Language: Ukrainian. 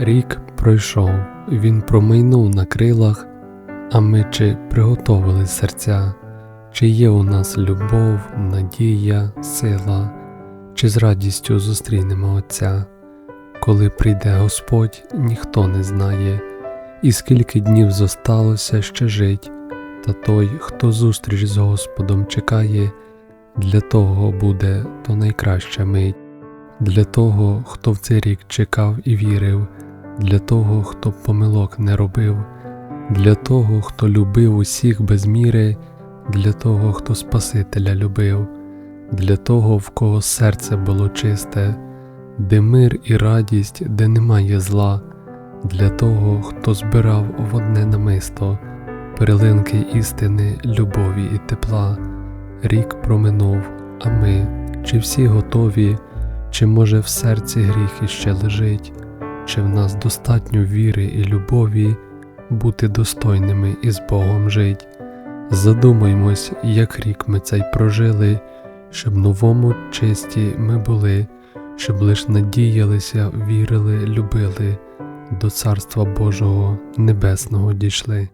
Рік пройшов, він промайнув на крилах, а ми чи приготовили серця, чи є у нас любов, надія, сила, чи з радістю зустрінемо Отця. Коли прийде Господь, ніхто не знає, і скільки днів зосталося ще жить, та той, хто зустріч з Господом чекає, для того буде то найкраща мить, для того, хто в цей рік чекав і вірив, для того, хто помилок не робив, для того, хто любив усіх без міри, для того, хто Спасителя любив, для того, в кого серце було чисте, де мир і радість, де немає зла, для того, хто збирав в одне намисто перлинки істини, любові і тепла. Рік проминув, а ми, чи всі готові, чи може в серці гріх іще лежить, чи в нас достатньо віри і любові бути достойними і з Богом жить. Задумаймось, як рік ми цей прожили, щоб новому чисті ми були, щоб лиш надіялися, вірили, любили, до Царства Божого Небесного дійшли.